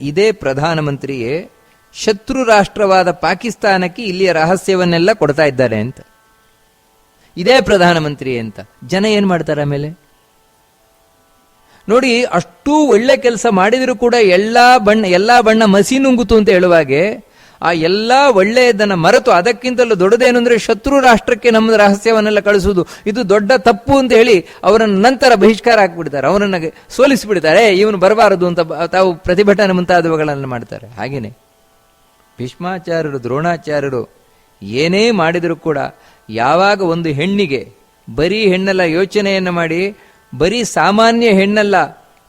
ಇದೇ ಪ್ರಧಾನಮಂತ್ರಿಯೇ ಶತ್ರು ರಾಷ್ಟ್ರವಾದ ಪಾಕಿಸ್ತಾನಕ್ಕೆ ಇಲ್ಲಿಯ ರಹಸ್ಯವನ್ನೆಲ್ಲ ಕೊಡ್ತಾ ಇದ್ದಾರೆ ಅಂತ. ಇದೇ ಪ್ರಧಾನಮಂತ್ರಿ ಅಂತ. ಜನ ಏನ್ ಮಾಡ್ತಾರೆ ಆಮೇಲೆ? ನೋಡಿ, ಅಷ್ಟು ಒಳ್ಳೆ ಕೆಲಸ ಮಾಡಿದರೂ ಕೂಡ ಎಲ್ಲಾ ಬಣ್ಣ ಎಲ್ಲಾ ಬಣ್ಣ ಮಸಿ ನುಂಗುತು ಅಂತ ಹೇಳುವಾಗೆ ಆ ಎಲ್ಲ ಒಳ್ಳೆಯದನ್ನು ಮರೆತು ಅದಕ್ಕಿಂತಲೂ ದೊಡ್ಡದೇನು ಅಂದರೆ ಶತ್ರು ರಾಷ್ಟ್ರಕ್ಕೆ ನಮ್ಮ ರಹಸ್ಯವನ್ನೆಲ್ಲ ಕಳಿಸುವುದು. ಇದು ದೊಡ್ಡ ತಪ್ಪು ಅಂತ ಹೇಳಿ ಅವರನ್ನು ನಂತರ ಬಹಿಷ್ಕಾರ ಹಾಕಿಬಿಡ್ತಾರೆ. ಅವರನ್ನು ಸೋಲಿಸಿಬಿಡ್ತಾರೆ. ಇವನು ಬರಬಾರದು ಅಂತ ತಾವು ಪ್ರತಿಭಟನೆ ಮುಂತಾದವುಗಳನ್ನು ಮಾಡ್ತಾರೆ. ಹಾಗೇನೆ ಭೀಷ್ಮಾಚಾರ್ಯರು, ದ್ರೋಣಾಚಾರ್ಯರು ಏನೇ ಮಾಡಿದರೂ ಕೂಡ ಯಾವಾಗ ಒಂದು ಹೆಣ್ಣಿಗೆ ಬರೀ ಹೆಣ್ಣಲ್ಲ ಯೋಚನೆಯನ್ನು ಮಾಡಿ, ಬರೀ ಸಾಮಾನ್ಯ ಹೆಣ್ಣಲ್ಲ,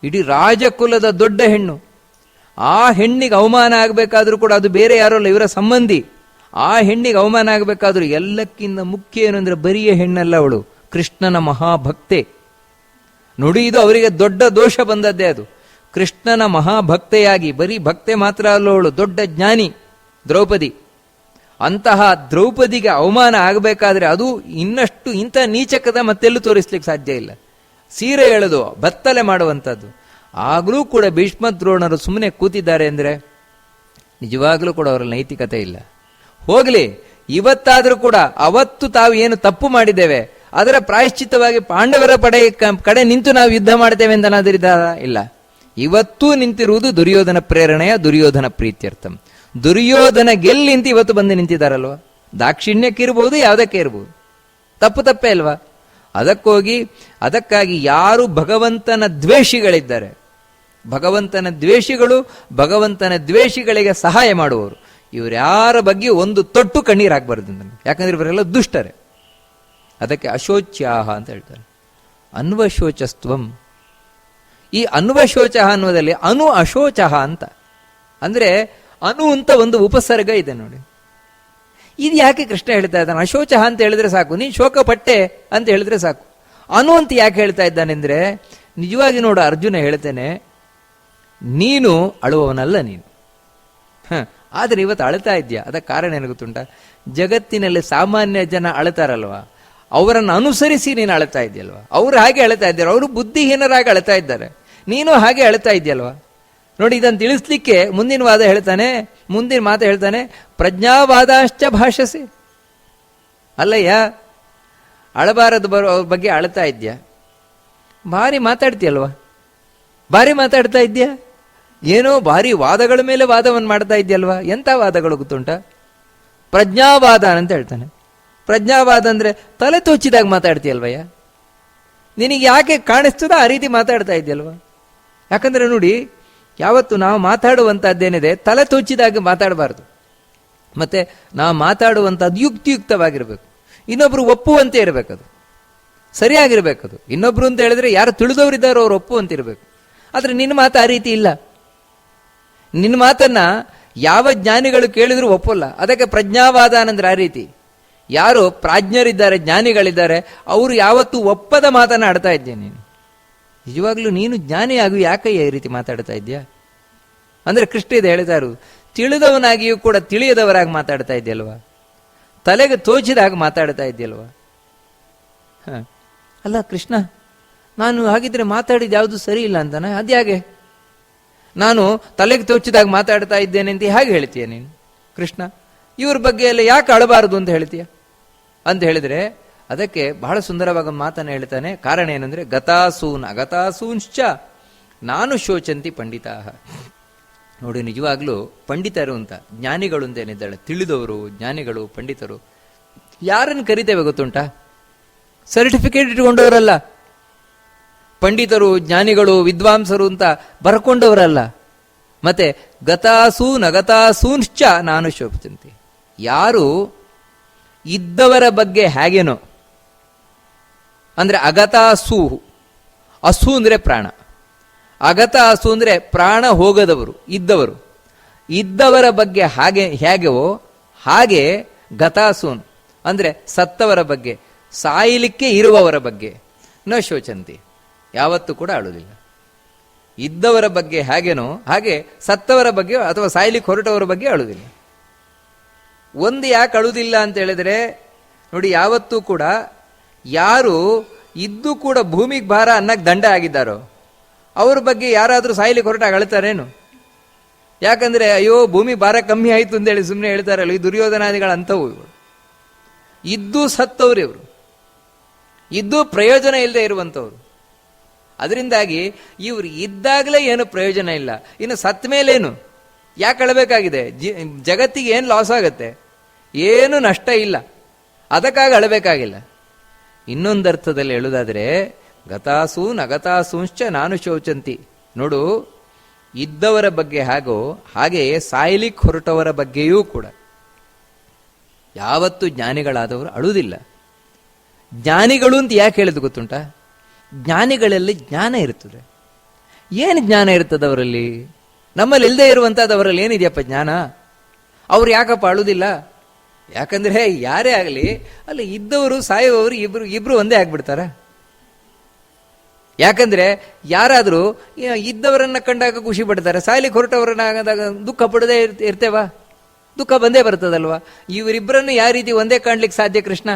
ಇಡೀ ರಾಜಕುಲದ ದೊಡ್ಡ ಹೆಣ್ಣು ಆ ಹೆಣ್ಣಿಗೆ ಅವಮಾನ ಆಗಬೇಕಾದ್ರೂ ಕೂಡ ಅದು ಬೇರೆ ಯಾರೋ ಅಲ್ಲ, ಇವರ ಸಂಬಂಧಿ. ಆ ಹೆಣ್ಣಿಗೆ ಅವಮಾನ ಆಗಬೇಕಾದ್ರೂ ಎಲ್ಲಕ್ಕಿಂತ ಮುಖ್ಯ ಏನು ಬರಿಯ ಹೆಣ್ಣಲ್ಲ ಅವಳು, ಕೃಷ್ಣನ ಮಹಾಭಕ್ತೆ. ನೋಡಿ, ಇದು ಅವರಿಗೆ ದೊಡ್ಡ ದೋಷ ಬಂದದ್ದೇ ಅದು. ಕೃಷ್ಣನ ಮಹಾಭಕ್ತೆಯಾಗಿ, ಬರೀ ಭಕ್ತೆ ಮಾತ್ರ ಅಲ್ಲ ಅವಳು, ದೊಡ್ಡ ಜ್ಞಾನಿ, ದ್ರೌಪದಿ. ಅಂತಹ ದ್ರೌಪದಿಗೆ ಅವಮಾನ ಆಗಬೇಕಾದ್ರೆ ಅದು ಇನ್ನಷ್ಟು ಇಂಥ ನೀಚಕದ ಮತ್ತೆಲ್ಲೂ ತೋರಿಸ್ಲಿಕ್ಕೆ ಸಾಧ್ಯ ಇಲ್ಲ. ಸೀರೆ ಎಳೆದು, ಬತ್ತಲೆ ಮಾಡುವಂಥದ್ದು. ಆಗಲೂ ಕೂಡ ಭೀಷ್ಮ ದ್ರೋಣರು ಸುಮ್ಮನೆ ಕೂತಿದ್ದಾರೆ ಅಂದರೆ ನಿಜವಾಗಲೂ ಕೂಡ ಅವರ ನೈತಿಕತೆ ಇಲ್ಲ. ಹೋಗಲಿ, ಇವತ್ತಾದರೂ ಕೂಡ ಅವತ್ತು ತಾವು ಏನು ತಪ್ಪು ಮಾಡಿದ್ದೇವೆ, ಅದರ ಪ್ರಾಯಶ್ಚಿತ್ತವಾಗಿ ಪಾಂಡವರ ಪಡೆ ಕಡೆ ನಿಂತು ನಾವು ಯುದ್ಧ ಮಾಡ್ತೇವೆ ಅಂತ ಇಲ್ಲ. ಇವತ್ತೂ ನಿಂತಿರುವುದು ದುರ್ಯೋಧನ ಪ್ರೇರಣೆಯ ದುರ್ಯೋಧನ ಪ್ರೀತ್ಯರ್ಥಂ. ದುರ್ಯೋಧನ ಗೆಲ್ಲಿ ಅಂತ ಇವತ್ತು ಬಂದು ನಿಂತಿದ್ದಾರಲ್ವ? ದಾಕ್ಷಿಣ್ಯಕ್ಕೆ ಇರಬಹುದು ಯಾವುದಕ್ಕೆ ಇರಬಹುದು ತಪ್ಪು ತಪ್ಪೇ ಅಲ್ವಾ? ಅದಕ್ಕೋಗಿ, ಅದಕ್ಕಾಗಿ ಯಾರು ಭಗವಂತನ ದ್ವೇಷಿಗಳಿದ್ದಾರೆ. ಭಗವಂತನ ದ್ವೇಷಿಗಳು ಭಗವಂತನ ದ್ವೇಷಿಗಳಿಗೆ ಸಹಾಯ ಮಾಡುವವರು. ಇವರ್ಯಾರ ಬಗ್ಗೆ ಒಂದು ತೊಟ್ಟು ಕಣ್ಣೀರಾಗಬಾರ್ದು ನಮಗೆ. ಯಾಕಂದ್ರೆ ಇವರೆಲ್ಲ ದುಷ್ಟರೆ. ಅದಕ್ಕೆ ಅಶೋಚ್ಯಾಹ ಅಂತ ಹೇಳ್ತಾರೆ. ಅನ್ವಶೋಚಸ್ತ್ವಂ. ಈ ಅನ್ವಶೋಚ ಅನ್ನೋದಲ್ಲಿ ಅನು ಅಶೋಚ ಅಂತ. ಅಂದರೆ ಅನು ಅಂತ ಒಂದು ಉಪಸರ್ಗ ಇದೆ ನೋಡಿ. ಇದು ಯಾಕೆ ಕೃಷ್ಣ ಹೇಳ್ತಾ ಇದ್ದಾನೆ? ಅಶೋಚ ಅಂತ ಹೇಳಿದ್ರೆ ಸಾಕು. ನೀನು ಶೋಕ ಪಟ್ಟೆ ಅಂತ ಹೇಳಿದ್ರೆ ಸಾಕು. ಅನು ಅಂತ ಯಾಕೆ ಹೇಳ್ತಾ ಇದ್ದಾನೆಂದ್ರೆ, ನಿಜವಾಗಿ ನೋಡು ಅರ್ಜುನ ಹೇಳ್ತೇನೆ ನೀನು ಅಳುವವನಲ್ಲ ನೀನು. ಹ, ಆದ್ರೆ ಇವತ್ತು ಅಳ್ತಾ ಇದೆಯಾ? ಅದಕ್ಕೆ ಕಾರಣ ಏನು ಗೊತ್ತುಂಟ? ಜಗತ್ತಿನಲ್ಲಿ ಸಾಮಾನ್ಯ ಜನ ಅಳ್ತಾರಲ್ವಾ? ಅವರನ್ನು ಅನುಸರಿಸಿ ನೀನು ಅಳ್ತಾ ಇದೆಯಲ್ವಾ ಅವರು ಹಾಗೆ ಅಳ್ತಾ ಇದ್ದಾರೆ. ಅವರು ಬುದ್ಧಿಹೀನರಾಗಿ ಅಳ್ತಾ ಇದ್ದಾರೆ. ನೀನು ಹಾಗೆ ಅಳ್ತಾ ಇದೆಯಲ್ವಾ ನೋಡಿ ಇದನ್ನು ತಿಳಿಸ್ಲಿಕ್ಕೆ ಮುಂದಿನ ವಾದ ಹೇಳ್ತಾನೆ ಮುಂದಿನ ಮಾತು ಹೇಳ್ತಾನೆ ಪ್ರಜ್ಞಾವಾದಾಶ್ಚ ಭಾಷಸಿ. ಅಲ್ಲಯ್ಯ ಅಳಬಾರದು ಬರೋ ಅವ್ರ ಬಗ್ಗೆ ಅಳ್ತಾ ಇದ್ಯಾ ಭಾರಿ ಮಾತಾಡ್ತೀಯಲ್ವಾ? ಭಾರಿ ಮಾತಾಡ್ತಾ ಇದ್ಯಾ ಏನೋ ಭಾರಿ ವಾದಗಳ ಮೇಲೆ ವಾದವನ್ನು ಮಾಡ್ತಾ ಇದೆಯಲ್ವಾ? ಎಂಥ ವಾದಗಳು ಗೊತ್ತುಂಟ? ಪ್ರಜ್ಞಾವಾದ ಅಂತ ಹೇಳ್ತಾನೆ. ಪ್ರಜ್ಞಾವಾದ ಅಂದರೆ ತಲೆ ತೋಚಿದಾಗ ಮಾತಾಡ್ತೀಯಲ್ವಯ್ಯ? ನಿನಗೆ ಯಾಕೆ ಕಾಣಿಸ್ತದ ಆ ರೀತಿ ಮಾತಾಡ್ತಾ ಇದೆಯಲ್ವಾ? ಯಾಕಂದ್ರೆ ನೋಡಿ, ಯಾವತ್ತು ನಾವು ಮಾತಾಡುವಂಥದ್ದೇನಿದೆ ತಲೆ ತೋಚಿದಾಗ ಮಾತಾಡಬಾರ್ದು. ಮತ್ತೆ ನಾವು ಮಾತಾಡುವಂಥದ್ದು ಯುಕ್ತಿಯುಕ್ತವಾಗಿರಬೇಕು. ಇನ್ನೊಬ್ರು ಒಪ್ಪುವಂತೆ ಇರಬೇಕದು. ಸರಿಯಾಗಿರ್ಬೇಕದು. ಇನ್ನೊಬ್ರು ಅಂತ ಹೇಳಿದ್ರೆ ಯಾರು ತಿಳಿದವರಿದ್ದಾರೋ ಅವ್ರು ಒಪ್ಪುವಂತಿರಬೇಕು. ಆದರೆ ನಿನ್ನ ಮಾತು ಆ ರೀತಿ ಇಲ್ಲ. ನಿನ್ನ ಮಾತನ್ನ ಯಾವ ಜ್ಞಾನಿಗಳು ಕೇಳಿದ್ರು ಒಪ್ಪಲ್ಲ. ಅದಕ್ಕೆ ಪ್ರಜ್ಞಾವಾದ ಅನ್ನಂದ್ರೆ ಆ ರೀತಿ. ಯಾರು ಪ್ರಾಜ್ಞರಿದ್ದಾರೆ, ಜ್ಞಾನಿಗಳಿದ್ದಾರೆ, ಅವರು ಯಾವತ್ತೂ ಒಪ್ಪದ ಮಾತನ್ನ ಆಡ್ತಾ ಇದ್ದೆ ನೀನು? ನಿಜವಾಗ್ಲೂ ನೀನು ಜ್ಞಾನಿ ಆಗು ಯಾಕಯ್ಯ ಈ ರೀತಿ ಮಾತಾಡ್ತಾ ಇದ್ಯಾ? ಅಂದ್ರೆ ಕೃಷ್ಣ ಇದು ಹೇಳಿದಾರು ತಿಳಿದವನಾಗಿಯೂ ಕೂಡ ತಿಳಿಯದವರಾಗಿ ಮಾತಾಡ್ತಾ ಇದೆಯಲ್ವಾ? ತಲೆಗೆ ತೋಚಿದಾಗ ಮಾತಾಡ್ತಾ ಇದೆಯಲ್ವಾ? ಹ. ಅಲ್ಲ ಕೃಷ್ಣ, ನಾನು ಹಾಗಿದ್ರೆ ಮಾತಾಡಿದ ಯಾವುದು ಸರಿ ಇಲ್ಲ ಅಂತಾನೆ? ಅದ್ಯಾಗೆ? ನಾನು ತಲೆಗೆ ತೋಚಿದಾಗ ಮಾತಾಡ್ತಾ ಇದ್ದೇನೆ ಅಂತ ಹೇಗೆ ಹೇಳ್ತೀಯ ನೀನು? ಕೃಷ್ಣ, ಇವ್ರ ಬಗ್ಗೆ ಎಲ್ಲ ಯಾಕೆ ಅಳಬಾರದು ಅಂತ ಹೇಳ್ತೀಯ? ಅಂತ ಹೇಳಿದ್ರೆ, ಅದಕ್ಕೆ ಬಹಳ ಸುಂದರವಾದ ಮಾತನ್ನು ಹೇಳ್ತಾನೆ. ಕಾರಣ ಏನಂದ್ರೆ, ಗತಾಸೂನ್ ಅಗತಾಸೂಂಶ್ಚ ನಾನು ಶೋಚಂತಿ ಪಂಡಿತಾಹ. ನೋಡಿ, ನಿಜವಾಗ್ಲೂ ಪಂಡಿತರು ಅಂತ, ಜ್ಞಾನಿಗಳು ಅಂತ ಏನಿದ್ದಾಳೆ, ತಿಳಿದವರು, ಜ್ಞಾನಿಗಳು, ಪಂಡಿತರು, ಯಾರನ್ನು ಕರಿತೇವೆ ಗೊತ್ತುಂಟಾ? ಸರ್ಟಿಫಿಕೇಟ್ ಇಟ್ಕೊಂಡವರಲ್ಲ. ಪಂಡಿತರು, ಜ್ಞಾನಿಗಳು, ವಿದ್ವಾಂಸರು ಅಂತ ಬರ್ಕೊಂಡವರಲ್ಲ. ಮತ್ತೆ ಗತಾಸೂನ್ ಅಗತಾಸೂನ್ಶ್ಚ ನಾನು ಶೋಭಿಸಂತಿ ಯಾರು ಇದ್ದವರ ಬಗ್ಗೆ ಹೇಗೇನೋ. ಅಂದರೆ ಅಗತಾಸು. ಅಸು ಅಂದರೆ ಪ್ರಾಣ. ಅಗತ ಅಸು ಅಂದರೆ ಪ್ರಾಣ ಹೋಗದವರು, ಇದ್ದವರು. ಇದ್ದವರ ಬಗ್ಗೆ ಹಾಗೆ, ಹೇಗೆವೋ, ಹಾಗೆ ಗತಾಸೂನ್. ಅಂದರೆ ಸತ್ತವರ ಬಗ್ಗೆ, ಸಾಯಲಿಕ್ಕೆ ಇರುವವರ ಬಗ್ಗೆ. ನ ಶೋಚಂತಿ. ಯಾವತ್ತೂ ಕೂಡ ಅಳುವುದಿಲ್ಲ ಇದ್ದವರ ಬಗ್ಗೆ ಹೇಗೇನೋ, ಹಾಗೆ ಸತ್ತವರ ಬಗ್ಗೆ ಅಥವಾ ಸಾಯ್ಲಿಕ್ಕೆ ಹೊರಟವರ ಬಗ್ಗೆ ಅಳುವುದಿಲ್ಲ ಒಂದು ಯಾಕೆ ಅಳುವುದಿಲ್ಲ ಅಂತ ಹೇಳಿದ್ರೆ, ನೋಡಿ ಯಾವತ್ತೂ ಕೂಡ ಯಾರು ಇದ್ದು ಕೂಡ ಭೂಮಿಗೆ ಭಾರ ಅನ್ನಕ್ಕೆ ದಂಡ ಆಗಿದ್ದಾರೋ, ಅವ್ರ ಬಗ್ಗೆ ಯಾರಾದರೂ ಸಾಯ್ಲಿಕ್ಕೆ ಹೊರಟಾಗ ಅಳ್ತಾರೇನು ಯಾಕಂದ್ರೆ, ಅಯ್ಯೋ, ಭೂಮಿ ಭಾರ ಕಮ್ಮಿ ಆಯಿತು ಅಂತ ಹೇಳಿ ಸುಮ್ಮನೆ ಹೇಳ್ತಾರಲ್ಲ, ಈ ದುರ್ಯೋಧನಾದಿಗಳ ಅಂಥವು ಇವರು. ಇದ್ದು ಸತ್ತವ್ರು ಇವರು. ಇದ್ದು ಪ್ರಯೋಜನ ಇಲ್ಲದೆ ಇರುವಂಥವ್ರು. ಅದರಿಂದಾಗಿ ಇವ್ರು ಇದ್ದಾಗಲೇ ಏನು ಪ್ರಯೋಜನ ಇಲ್ಲ. ಇನ್ನು ಸತ್ತ ಮೇಲೇನು? ಯಾಕೆ ಅಳಬೇಕಾಗಿದೆ? ಜಿ- ಜಗತ್ತಿಗೆ ಏನು ಲಾಸ್ ಆಗುತ್ತೆ? ಏನು ನಷ್ಟ ಇಲ್ಲ. ಅದಕ್ಕಾಗಿ ಅಳಬೇಕಾಗಿಲ್ಲ. ಇನ್ನೊಂದು ಅರ್ಥದಲ್ಲಿ ಹೇಳೋದಾದರೆ, ಗತಾಸು ನಗತಾಸೂಂಶ್ಚ ನಾನು ಶೌಚಂತಿ. ನೋಡು, ಇದ್ದವರ ಬಗ್ಗೆ ಹಾಗೂ, ಹಾಗೆ ಸಾಯ್ಲಿಕ್ಕೆ ಹೊರಟವರ ಬಗ್ಗೆಯೂ ಕೂಡ. ಯಾವತ್ತು ಜ್ಞಾನಿಗಳಾದವರು ಅಳುವುದಿಲ್ಲ ಜ್ಞಾನಿಗಳು ಅಂತ ಯಾಕೆ ಹೇಳಿದ್ದು ಗೊತ್ತುಂಟ? ಜ್ಞಾನಿಗಳಲ್ಲಿ ಜ್ಞಾನ ಇರ್ತದೆ. ಏನು ಜ್ಞಾನ ಇರ್ತದೆ ಅವರಲ್ಲಿ? ನಮ್ಮಲ್ಲಿ ಇಲ್ಲದೆ ಇರುವಂಥದ್ದು ಅವರಲ್ಲಿ ಏನಿದೆಯಪ್ಪ ಜ್ಞಾನ? ಅವ್ರು ಯಾಕಪ್ಪ ಅಳುವುದಿಲ್ಲ ಯಾಕಂದ್ರೆ ಯಾರೇ ಆಗಲಿ, ಅಲ್ಲಿ ಇದ್ದವರು, ಸಾಯುವವರು ಇಬ್ರು ಇಬ್ರು ಒಂದೇ ಆಗ್ಬಿಡ್ತಾರೆ. ಯಾಕಂದ್ರೆ ಯಾರಾದರೂ ಇದ್ದವರನ್ನ ಕಂಡಾಗ ಖುಷಿ ಪಡ್ತಾರೆ ಸಾಯ್ಲಿಕ್ಕೆ ಹೊರಟವರನ್ನ ಆಗದಾಗ ದುಃಖ ಪಡದೇ ಇರ್ತ- ಇರ್ತೇವಾ? ದುಃಖ ಬಂದೇ ಬರ್ತದಲ್ವಾ? ಇವರಿಬ್ಬರನ್ನು ಯಾವ ರೀತಿ ಒಂದೇ ಕಾಣ್ಲಿಕ್ಕೆ ಸಾಧ್ಯ ಕೃಷ್ಣ?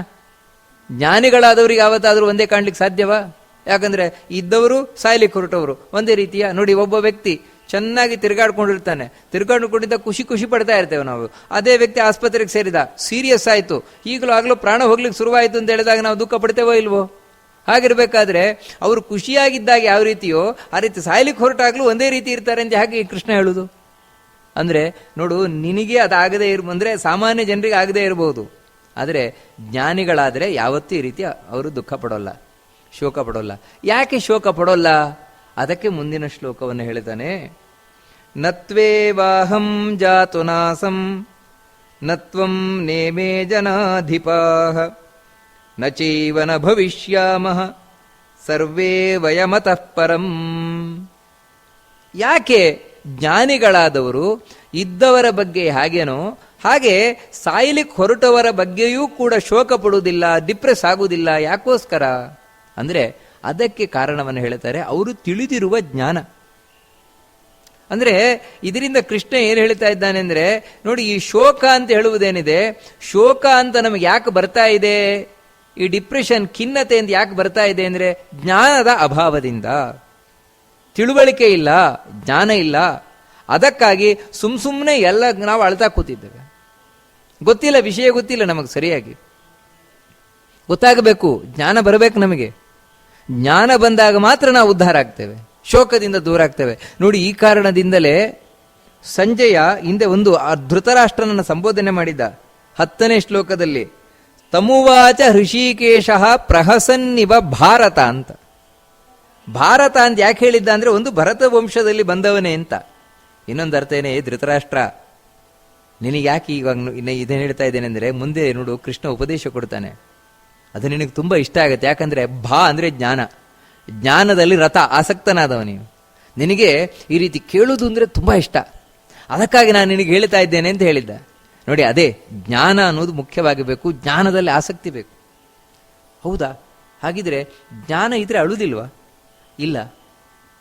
ಜ್ಞಾನಿಗಳಾದವ್ರಿಗೆ ಯಾವತ್ತಾದರೂ ಒಂದೇ ಕಾಣ್ಲಿಕ್ಕೆ ಸಾಧ್ಯವಾ? ಯಾಕಂದ್ರೆ ಇದ್ದವರು ಸಾಯ್ಲಿಕ್ಕೆ ಹೊರಟವರು ಒಂದೇ ರೀತಿಯ ನೋಡಿ ಒಬ್ಬ ವ್ಯಕ್ತಿ ಚೆನ್ನಾಗಿ ತಿರುಗಾಡ್ಕೊಂಡಿರ್ತಾನೆ. ತಿರುಗಾಡ್ಕೊಂಡಿದ್ದ ಖುಷಿ ಖುಷಿ ಪಡ್ತಾ ಇರ್ತೇವೆ ನಾವು. ಅದೇ ವ್ಯಕ್ತಿ ಆಸ್ಪತ್ರೆಗೆ ಸೇರಿದ, ಸೀರಿಯಸ್ ಆಯಿತು. ಈಗಲೂ ಆಗಲೂ ಪ್ರಾಣ ಹೋಗ್ಲಿಕ್ಕೆ ಶುರುವಾಯಿತು ಅಂತ ಹೇಳಿದಾಗ ನಾವು ದುಃಖ ಪಡ್ತೇವೋ ಇಲ್ವೋ? ಹಾಗಿರ್ಬೇಕಾದ್ರೆ ಅವರು ಖುಷಿಯಾಗಿದ್ದಾಗ ಯಾವ ರೀತಿಯೋ, ಆ ರೀತಿ ಸಾಯ್ಲಿಕ್ಕೆ ಹೊರಟಾಗ್ಲೂ ಒಂದೇ ರೀತಿ ಇರ್ತಾರೆ ಅಂತ ಹಾಗೆ ಕೃಷ್ಣ ಹೇಳುದು? ಅಂದ್ರೆ ನೋಡು, ನಿನಗೆ ಅದಾಗದೇ ಇರ್, ಅಂದ್ರೆ ಸಾಮಾನ್ಯ ಜನರಿಗೆ ಆಗದೇ ಇರಬಹುದು ಆದರೆ ಜ್ಞಾನಿಗಳಾದರೆ ಯಾವತ್ತೂ ಈ ರೀತಿ ಅವರು ದುಃಖ ಪಡೋಲ್ಲ. ಶೋಕ ಪಡೋಲ್ಲ. ಯಾಕೆ ಶೋಕ ಪಡೋಲ್ಲ? ಅದಕ್ಕೆ ಮುಂದಿನ ಶ್ಲೋಕವನ್ನು ಹೇಳಿದಾನೆ ನತ್ವೇವಾಹಂ ಜಾತು ನಾಸಂ, ನತ್ವಂ ನೇಮೇ ಜನಾಧಿಪಾಹ, ನ ಚೈವನ ಭವಿಷ್ಯಾಮಃ, ಸರ್ವೇ ವಯಮತಃ ಪರಂ. ಯಾಕೆ ಜ್ಞಾನಿಗಳಾದವರು ಇದ್ದವರ ಬಗ್ಗೆ ಹಾಗೇನೋ, ಹಾಗೆ ಸಾಯ್ಲಿಕ್ಕೆ ಹೊರಟವರ ಬಗ್ಗೆಯೂ ಕೂಡ ಶೋಕ ಪಡುವುದಿಲ್ಲ, ಡಿಪ್ರೆಸ್ ಆಗುವುದಿಲ್ಲ, ಯಾಕೋಸ್ಕರ? ಅಂದ್ರೆ ಅದಕ್ಕೆ ಕಾರಣವನ್ನು ಹೇಳ್ತಾರೆ, ಅವರು ತಿಳಿದಿರುವ ಜ್ಞಾನ. ಅಂದರೆ ಇದರಿಂದ ಕೃಷ್ಣ ಏನು ಹೇಳ್ತಾ ಇದ್ದಾನೆ ಅಂದರೆ, ನೋಡಿ ಈ ಶೋಕ ಅಂತ ಹೇಳುವುದೇನಿದೆ, ಶೋಕ ಅಂತ ನಮಗೆ ಯಾಕೆ ಬರ್ತಾ ಇದೆ? ಈ ಡಿಪ್ರೆಷನ್ ಖಿನ್ನತೆ ಅಂತ ಯಾಕೆ ಬರ್ತಾ ಇದೆ ಅಂದರೆ, ಜ್ಞಾನದ ಅಭಾವದಿಂದ. ತಿಳುವಳಿಕೆ ಇಲ್ಲ, ಜ್ಞಾನ ಇಲ್ಲ. ಅದಕ್ಕಾಗಿ ಸುಮ್ ಸುಮ್ಮನೆ ಎಲ್ಲ ನಾವು ಅಳ್ತಾ ಕೂತಿದ್ದೇವೆ. ಗೊತ್ತಿಲ್ಲ, ವಿಷಯ ಗೊತ್ತಿಲ್ಲ ನಮಗೆ ಸರಿಯಾಗಿ. ಗೊತ್ತಾಗಬೇಕು, ಜ್ಞಾನ ಬರಬೇಕು ನಮಗೆ. ಜ್ಞಾನ ಬಂದಾಗ ಮಾತ್ರ ನಾವು ಉದ್ಧಾರ ಆಗ್ತೇವೆ. ಶೋಕದಿಂದ ದೂರ ಆಗ್ತೇವೆ. ನೋಡಿ, ಈ ಕಾರಣದಿಂದಲೇ ಸಂಜಯ ಹಿಂದೆ ಒಂದು ಆ ಧೃತರಾಷ್ಟ್ರನನ್ನು ಸಂಬೋಧನೆ ಮಾಡಿದ್ದ ಹತ್ತನೇ ಶ್ಲೋಕದಲ್ಲಿ, ತಮುವಾಚ ಹೃಷಿಕೇಶ ಪ್ರಹಸನ್ನಿವ ಭಾರತ ಅಂತ. ಭಾರತ ಅಂತ ಯಾಕೆ ಹೇಳಿದ್ದ ಅಂದರೆ, ಒಂದು ಭರತ ವಂಶದಲ್ಲಿ ಬಂದವನೇ ಅಂತ. ಇನ್ನೊಂದು ಅರ್ಥ ಏನೇ ಧೃತರಾಷ್ಟ್ರ ನಿನಗೆ ಯಾಕೆ ಇವಾಗ ಇನ್ನು ಇದೇನು ಹೇಳ್ತಾ ಇದ್ದೇನೆ ಅಂದ್ರೆ, ಮುಂದೆ ನೋಡು, ಕೃಷ್ಣ ಉಪದೇಶ ಕೊಡ್ತಾನೆ. ಅದು ನಿನಗೆ ತುಂಬ ಇಷ್ಟ ಆಗುತ್ತೆ. ಯಾಕಂದರೆ ಭಾ ಅಂದರೆ ಜ್ಞಾನ. ಜ್ಞಾನದಲ್ಲಿ ರಥ ಆಸಕ್ತನಾದವ ನೀನು. ನಿನಗೆ ಈ ರೀತಿ ಕೇಳೋದು ಅಂದರೆ ತುಂಬ ಇಷ್ಟ. ಅದಕ್ಕಾಗಿ ನಾನು ನಿನಗೆ ಹೇಳ್ತಾ ಇದ್ದೇನೆ ಅಂತ ಹೇಳಿದ್ದ. ನೋಡಿ, ಅದೇ, ಜ್ಞಾನ ಅನ್ನೋದು ಮುಖ್ಯವಾಗಿಬೇಕು ಜ್ಞಾನದಲ್ಲಿ ಆಸಕ್ತಿ ಬೇಕು. ಹೌದಾ? ಹಾಗಿದ್ರೆ ಜ್ಞಾನ ಇದ್ರೆ ಅಳುದಿಲ್ವಾ? ಇಲ್ಲ.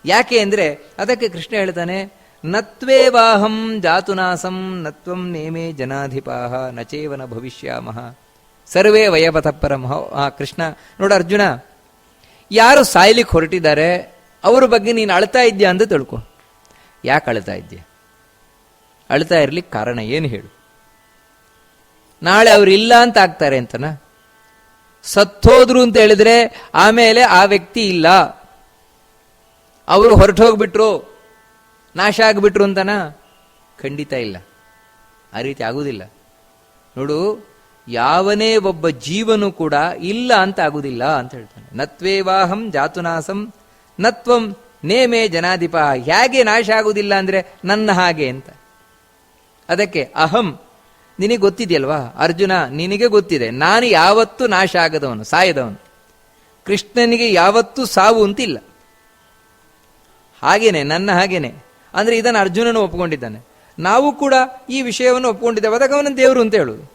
ಯಾಕೆ ಅಂದರೆ, ಅದಕ್ಕೆ ಕೃಷ್ಣ ಹೇಳ್ತಾನೆ, ನತ್ವೇವಾಹಂ ಜಾತುನಾಸಂ, ನತ್ವಂ ನೇಮೇ ಜನಾಧಿಪಾಹ, ನಚೇವನ ಭವಿಷ್ಯಾಮಹ. ಸರ್ವೇ ವಯಪಥ ಪರಂ ಹೌ- ಆ ಕೃಷ್ಣ, ನೋಡು ಅರ್ಜುನ, ಯಾರು ಸಾಯ್ಲಿಕ್ಕೆ ಹೊರಟಿದ್ದಾರೆ, ಅವ್ರ ಬಗ್ಗೆ ನೀನು ಅಳ್ತಾ ಇದ್ದೀಯ ಅಂತ ತಿಳ್ಕೊ. ಯಾಕೆ ಅಳ್ತಾ ಇದ್ದೀಯ? ಅಳ್ತಾ ಇರ್ಲಿಕ್ಕೆ ಕಾರಣ ಏನು ಹೇಳು. ನಾಳೆ ಅವ್ರು ಇಲ್ಲ ಅಂತ ಆಗ್ತಾರೆ ಅಂತನಾ? ಸತ್ತೋದ್ರು ಅಂತ ಹೇಳಿದ್ರೆ ಆಮೇಲೆ ಆ ವ್ಯಕ್ತಿ ಇಲ್ಲ. ಅವರು ಹೊರಟು ಹೋಗ್ಬಿಟ್ರು ನಾಶ ಆಗ್ಬಿಟ್ರು ಅಂತನಾ? ಖಂಡಿತ ಇಲ್ಲ. ಆ ರೀತಿ ಆಗುವುದಿಲ್ಲ ನೋಡು ಯಾವನೇ ಒಬ್ಬ ಜೀವನು ಕೂಡ ಇಲ್ಲ ಅಂತ ಆಗುದಿಲ್ಲ ಅಂತ ಹೇಳ್ತಾನೆ. ನತ್ವೇವಾಹಂ ಜಾತುನಾಸಂ ನತ್ವಂ ನೇಮೇ ಜನಾಧಿಪ, ಹೇಗೆ ನಾಶ ಆಗುವುದಿಲ್ಲ ಅಂದ್ರೆ ನನ್ನ ಹಾಗೆ ಅಂತ. ಅದಕ್ಕೆ ಅಹಂ ನಿನಗೆ ಗೊತ್ತಿದೆಯಲ್ವಾ? ಅರ್ಜುನ ನಿನಗೆ ಗೊತ್ತಿದೆ. ನಾನು ಯಾವತ್ತೂ ನಾಶ ಆಗದವನು, ಸಾಯದವನು. ಕೃಷ್ಣನಿಗೆ ಯಾವತ್ತೂ ಸಾವು ಅಂತಿಲ್ಲ. ಹಾಗೇನೆ, ನನ್ನ ಹಾಗೇನೆ. ಅಂದ್ರೆ ಇದನ್ನು ಅರ್ಜುನನು ಒಪ್ಕೊಂಡಿದ್ದಾನೆ. ನಾವು ಕೂಡ ಈ ವಿಷಯವನ್ನು ಒಪ್ಕೊಂಡಿದ್ದೇವೆ. ಅದಕ್ಕೆ ಅವನ ದೇವರು ಅಂತ ಹೇಳುದು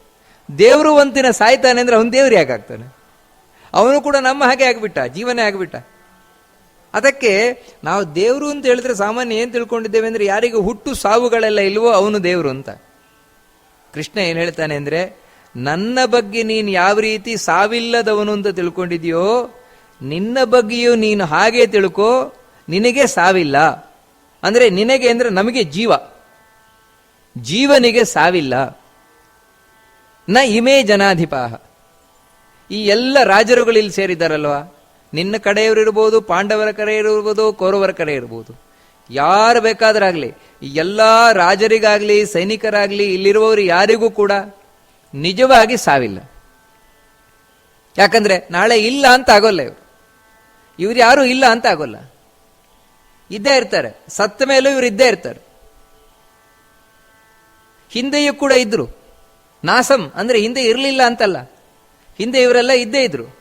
ದೇವರು ಒಂತಿನ ಸಾಯ್ತಾನೆ ಅಂದರೆ ಅವನು ದೇವ್ರು ಯಾಕೆ ಆಗ್ತಾನೆ? ಅವನು ಕೂಡ ನಮ್ಮ ಹಾಗೆ ಆಗಿಬಿಟ್ಟ, ಜೀವನೇ ಆಗಿಬಿಟ್ಟ. ಅದಕ್ಕೆ ನಾವು ದೇವರು ಅಂತ ಹೇಳಿದ್ರೆ ಸಾಮಾನ್ಯ ಏನು ತಿಳ್ಕೊಂಡಿದ್ದೇವೆ ಅಂದರೆ ಯಾರಿಗೆ ಹುಟ್ಟು ಸಾವುಗಳೆಲ್ಲ ಇಲ್ವೋ ಅವನು ದೇವರು ಅಂತ. ಕೃಷ್ಣ ಏನು ಹೇಳ್ತಾನೆ ಅಂದರೆ, ನನ್ನ ಬಗ್ಗೆ ನೀನು ಯಾವ ರೀತಿ ಸಾವಿಲ್ಲದವನು ಅಂತ ತಿಳ್ಕೊಂಡಿದ್ಯೋ, ನಿನ್ನ ಬಗ್ಗೆಯೂ ನೀನು ಹಾಗೆ ತಿಳ್ಕೋ, ನಿನಗೆ ಸಾವಿಲ್ಲ. ಅಂದರೆ ನಿನಗೆ ಅಂದರೆ ನಮಗೆ ಜೀವ. ಜೀವನಿಗೆ ಸಾವಿಲ್ಲ. ನ ಇಮೇ ಜನಾಧಿಪಾಹ. ಈ ಎಲ್ಲ ರಾಜರುಗಳು ಇಲ್ಲಿ ಸೇರಿದ್ದಾರಲ್ವಾ? ನಿನ್ನ ಕಡೆಯವರು ಇರ್ಬೋದು, ಪಾಂಡವರ ಕಡೆ ಇರ್ಬೋದು, ಕೌರವರ ಕಡೆ ಇರ್ಬೋದು. ಯಾರು ಬೇಕಾದ್ರಾಗಲಿ ಎಲ್ಲ ರಾಜರಿಗಾಗ್ಲಿ, ಸೈನಿಕರಾಗ್ಲಿ ಇಲ್ಲಿರುವವರು ಯಾರಿಗೂ ಕೂಡ ನಿಜವಾಗಿ ಸಾವಿಲ್ಲ. ಯಾಕಂದ್ರೆ ನಾಳೆ ಇಲ್ಲ ಅಂತ ಆಗೋಲ್ಲ ಇವರು. ಇವ್ರು ಯಾರು ಇಲ್ಲ ಅಂತ ಆಗೋಲ್ಲ. ಇದ್ದೇ ಇರ್ತಾರೆ. ಸತ್ತ ಮೇಲೂ ಇವ್ರು ಇದ್ದೇ ಇರ್ತಾರೆ. ಹಿಂದೆಯೂ ಕೂಡ ಇದ್ರು. ನಾಸಂ ಅಂದ್ರೆ ಹಿಂದೆ ಇರಲಿಲ್ಲ ಅಂತಲ್ಲ. ಹಿಂದೆ ಇವರೆಲ್ಲ ಇದ್ದೇ ಇದ್ರು.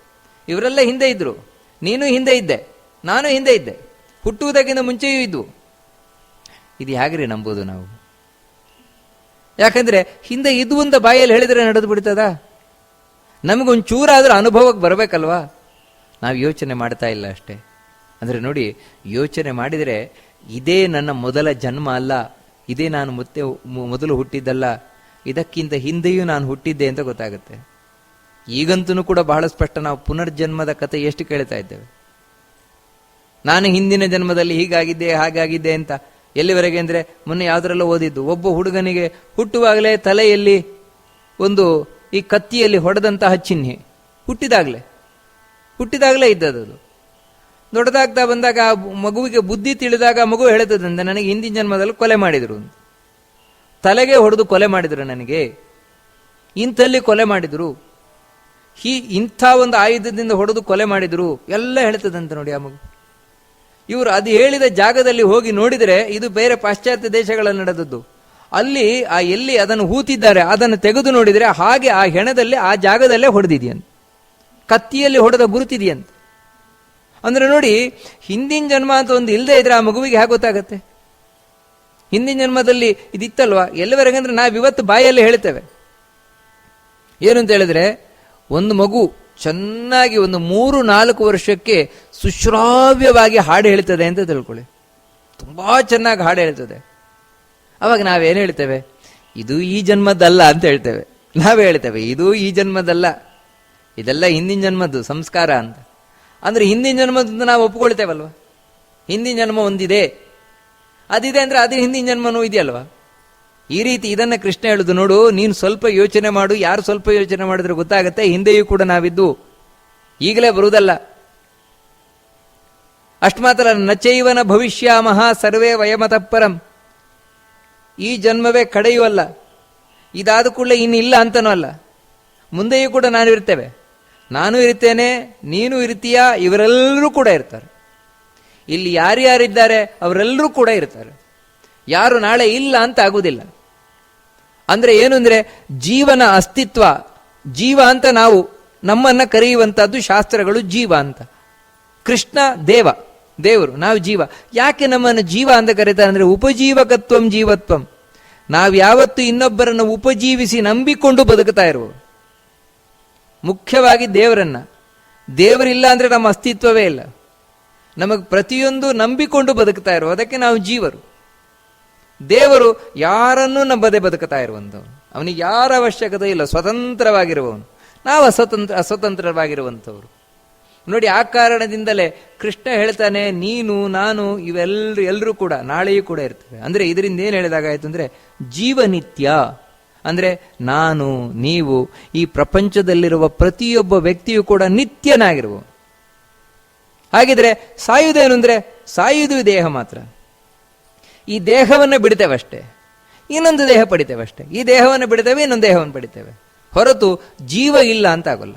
ಇವರೆಲ್ಲ ಹಿಂದೆ ಇದ್ರು. ನೀನು ಹಿಂದೆ ಇದ್ದೆ. ನಾನು ಹಿಂದೆ ಇದ್ದೆ. ಹುಟ್ಟುವುದಕ್ಕಿಂತ ಮುಂಚೆಯೂ ಇದ್ವು. ಇದು ಹೇಗ್ರಿ ನಂಬೋದು ನಾವು? ಯಾಕಂದ್ರೆ ಹಿಂದೆ ಇದ್ವು ಅಂತ ಬಾಯಲ್ಲಿ ಹೇಳಿದ್ರೆ ನಡೆದು ಬಿಡ್ತದ? ನಮಗೊಂದು ಚೂರಾದರೂ ಅನುಭವಕ್ಕೆ ಬರಬೇಕಲ್ವಾ? ನಾವು ಯೋಚನೆ ಮಾಡ್ತಾ ಇಲ್ಲ ಅಷ್ಟೇ. ಅಂದ್ರೆ ನೋಡಿ, ಯೋಚನೆ ಮಾಡಿದರೆ ಇದೇ ನನ್ನ ಮೊದಲ ಜನ್ಮ ಅಲ್ಲ. ಇದೇ ನಾನು ಮತ್ತೆ ಮೊದಲು ಹುಟ್ಟಿದ್ದಲ್ಲ. ಇದಕ್ಕಿಂತ ಹಿಂದೆಯೂ ನಾನು ಹುಟ್ಟಿದ್ದೆ ಅಂತ ಗೊತ್ತಾಗುತ್ತೆ. ಈಗಂತೂ ಕೂಡ ಬಹಳ ಸ್ಪಷ್ಟ ನಾವು ಪುನರ್ಜನ್ಮದ ಕಥೆ ಎಷ್ಟು ಕೇಳ್ತಾ ಇದ್ದೇವೆ. ನಾನು ಹಿಂದಿನ ಜನ್ಮದಲ್ಲಿ ಹೀಗಾಗಿದ್ದೆ, ಹಾಗಾಗಿದ್ದೆ ಅಂತ ಎಲ್ಲಿವರೆಗೆ ಅಂದರೆ ಮೊನ್ನೆ ಯಾವುದರಲ್ಲ ಓದಿದ್ದು, ಒಬ್ಬ ಹುಡುಗನಿಗೆ ಹುಟ್ಟುವಾಗಲೇ ತಲೆಯಲ್ಲಿ ಒಂದು ಈ ಕತ್ತಿಯಲ್ಲಿ ಹೊಡೆದಂತಹ ಚಿಹ್ನೆ ಹುಟ್ಟಿದಾಗಲೇ ಹುಟ್ಟಿದಾಗಲೇ ಇದ್ದದ್ದು ದೊಡ್ಡದಾಗ್ತಾ ಬಂದಾಗ ಮಗುವಿಗೆ ಬುದ್ಧಿ ತಿಳಿದಾಗ ಮಗು ಹೇಳ್ತದಂತೆ ನನಗೆ ಹಿಂದಿನ ಜನ್ಮದಲ್ಲಿ ಕೊಲೆ ಮಾಡಿದರು ಅಂತ. ತಲೆಗೆ ಹೊಡೆದು ಕೊಲೆ ಮಾಡಿದರು ನನಗೆ. ಇಂಥಲ್ಲಿ ಕೊಲೆ ಮಾಡಿದರು. ಹೀ, ಇಂಥ ಒಂದು ಆಯುಧದಿಂದ ಹೊಡೆದು ಕೊಲೆ ಮಾಡಿದರು. ಎಲ್ಲ ಹೇಳ್ತದಂತೆ ನೋಡಿ ಆ ಮಗು. ಇವರು ಅದು ಹೇಳಿದ ಜಾಗದಲ್ಲಿ ಹೋಗಿ ನೋಡಿದರೆ ಇದು ಬೇರೆ ಪಾಶ್ಚಾತ್ಯ ದೇಶಗಳಲ್ಲಿ ನಡೆದದ್ದು. ಅಲ್ಲಿ, ಆ ಎಲ್ಲಿ ಅದನ್ನು ಹೂತಿದ್ದಾರೆ, ಅದನ್ನು ತೆಗೆದು ನೋಡಿದರೆ ಹಾಗೆ ಆ ಹೆಣದಲ್ಲಿ, ಆ ಜಾಗದಲ್ಲೇ ಹೊಡೆದಿದೆಯಂತೆ. ಕತ್ತಿಯಲ್ಲಿ ಹೊಡೆದ ಗುರುತಿದೆಯಂತೆ. ಅಂದರೆ ನೋಡಿ, ಹಿಂದಿನ ಜನ್ಮ ಅಂತ ಒಂದು ಇಲ್ಲದೆ ಇದ್ರೆ ಆ ಮಗುವಿಗೆ ಹೇಗೆ ಗೊತ್ತಾಗತ್ತೆ? ಹಿಂದಿನ ಜನ್ಮದಲ್ಲಿ ಇದಿತ್ತಲ್ವಾ? ಎಲ್ಲಿವರೆಗೆ ಅಂದ್ರೆ ನಾವು ಇವತ್ತು ಬಾಯಲ್ಲಿ ಹೇಳ್ತೇವೆ. ಏನು ಅಂತ ಹೇಳಿದ್ರೆ, ಒಂದು ಮಗು ಚೆನ್ನಾಗಿ ಒಂದು ಮೂರು, ನಾಲ್ಕು ವರ್ಷಕ್ಕೆ ಸುಶ್ರಾವ್ಯವಾಗಿ ಹಾಡು ಹೇಳ್ತದೆ ಅಂತ ತಿಳ್ಕೊಳ್ಳಿ. ತುಂಬಾ ಚೆನ್ನಾಗಿ ಹಾಡು ಹೇಳ್ತದೆ. ಅವಾಗ ನಾವೇನು ಹೇಳ್ತೇವೆ? ಇದು ಈ ಜನ್ಮದ್ದಲ್ಲ ಅಂತ ಹೇಳ್ತೇವೆ. ನಾವೇ ಹೇಳ್ತೇವೆ, ಇದು ಈ ಜನ್ಮದಲ್ಲ. ಇದೆಲ್ಲ ಹಿಂದಿನ ಜನ್ಮದ್ದು, ಸಂಸ್ಕಾರ ಅಂತ. ಅಂದ್ರೆ ಹಿಂದಿನ ಜನ್ಮದಿಂದ ನಾವು ಒಪ್ಕೊಳ್ತೇವಲ್ವ? ಹಿಂದಿನ ಜನ್ಮ ಒಂದಿದೆ. ಅದಿದೆ ಅಂದ್ರೆ ಅದ್ರ ಹಿಂದಿನ ಜನ್ಮನೂ ಇದೆಯಲ್ವಾ? ಈ ರೀತಿ ಇದನ್ನ ಕೃಷ್ಣ ಹೇಳುದು ನೋಡು, ನೀನು ಸ್ವಲ್ಪ ಯೋಚನೆ ಮಾಡು, ಯಾರು ಸ್ವಲ್ಪ ಯೋಚನೆ ಮಾಡಿದ್ರೆ ಗೊತ್ತಾಗತ್ತೆ, ಹಿಂದೆಯೂ ಕೂಡ ನಾವಿದ್ದು. ಈಗಲೇ ಬರುವುದಲ್ಲ. ಅಷ್ಟು ಮಾತ್ರ ನಚೈವನ ಭವಿಷ್ಯಾಮಹ ಸರ್ವೇ ವಯಮತಪ್ಪರಂ ಪರಂ. ಈ ಜನ್ಮವೇ ಕಡೆಯೂ ಅಲ್ಲ. ಇದಾದ ಕೂಡಲೇ ಇನ್ನಿಲ್ಲ ಅಂತನೂ ಅಲ್ಲ. ಮುಂದೆಯೂ ಕೂಡ ನಾನು ಇರ್ತೇವೆ ನಾನು ಇರ್ತೇನೆ, ನೀನು ಇರ್ತೀಯಾ, ಇವರೆಲ್ಲರೂ ಕೂಡ ಇರ್ತಾರೆ. ಇಲ್ಲಿ ಯಾರ್ಯಾರಿದ್ದಾರೆ ಅವರೆಲ್ಲರೂ ಕೂಡ ಇರ್ತಾರೆ. ಯಾರು ನಾಳೆ ಇಲ್ಲ ಅಂತ ಆಗುವುದಿಲ್ಲ ಅಂದ್ರೆ ಏನು ಅಂದ್ರೆ ಜೀವನ ಅಸ್ತಿತ್ವ, ಜೀವ ಅಂತ ನಾವು ನಮ್ಮನ್ನ ಕರೆಯುವಂಥದ್ದು ಶಾಸ್ತ್ರಗಳು ಜೀವ ಅಂತ. ಕೃಷ್ಣ ದೇವ, ದೇವರು, ನಾವು ಜೀವ. ಯಾಕೆ ನಮ್ಮನ್ನು ಜೀವ ಅಂತ ಕರೀತಾರೆ ಅಂದ್ರೆ ಉಪಜೀವಕತ್ವಂ ಜೀವತ್ವಂ. ನಾವು ಯಾವತ್ತು ಇನ್ನೊಬ್ಬರನ್ನು ಉಪಜೀವಿಸಿ ನಂಬಿಕೊಂಡು ಬದುಕುತ್ತಾ ಇರುವ ಮುಖ್ಯವಾಗಿ ದೇವರನ್ನ. ದೇವರಿಲ್ಲ ಅಂದ್ರೆ ನಮ್ಮ ಅಸ್ತಿತ್ವವೇ ಇಲ್ಲ. ನಮಗೆ ಪ್ರತಿಯೊಂದು ನಂಬಿಕೊಂಡು ಬದುಕ್ತಾ ಇರುವ, ಅದಕ್ಕೆ ನಾವು ಜೀವರು. ದೇವರು ಯಾರನ್ನೂ ನಂಬದೆ ಬದುಕುತ್ತಾ ಇರುವಂಥವನು. ಅವನಿಗೆ ಯಾರ ಅವಶ್ಯಕತೆ ಇಲ್ಲ, ಸ್ವತಂತ್ರವಾಗಿರುವವನು. ನಾವು ಅಸ್ವತಂತ್ರ, ಅಸ್ವತಂತ್ರವಾಗಿರುವಂಥವ್ರು. ನೋಡಿ, ಆ ಕಾರಣದಿಂದಲೇ ಕೃಷ್ಣ ಹೇಳ್ತಾನೆ, ನೀನು, ನಾನು ಇವೆಲ್ಲರೂ ಎಲ್ಲರೂ ಕೂಡ, ನಾಳೆಯೂ ಕೂಡ ಇರ್ತವೆ. ಅಂದರೆ ಇದರಿಂದ ಏನು ಹೇಳಿದಾಗಾಯಿತು ಅಂದರೆ, ಜೀವನಿತ್ಯ. ಅಂದರೆ ನಾನು, ನೀವು, ಈ ಪ್ರಪಂಚದಲ್ಲಿರುವ ಪ್ರತಿಯೊಬ್ಬ ವ್ಯಕ್ತಿಯು ಕೂಡ ನಿತ್ಯನಾಗಿರುವ ಹಾಗಿದ್ರೆ ಸಾಯುವುದೇನು ಅಂದರೆ ಸಾಯುವುದು ದೇಹ ಮಾತ್ರ. ಈ ದೇಹವನ್ನು ಬಿಡ್ತೇವೆ ಅಷ್ಟೇ ಇನ್ನೊಂದು ದೇಹ ಪಡಿತೇವೆ ಅಷ್ಟೇ ಈ ದೇಹವನ್ನು ಬಿಡ್ತೇವೆ, ಇನ್ನೊಂದು ದೇಹವನ್ನು ಪಡಿತೇವೆ. ಹೊರತು ಜೀವ ಇಲ್ಲ ಅಂತ ಆಗೋಲ್ಲ.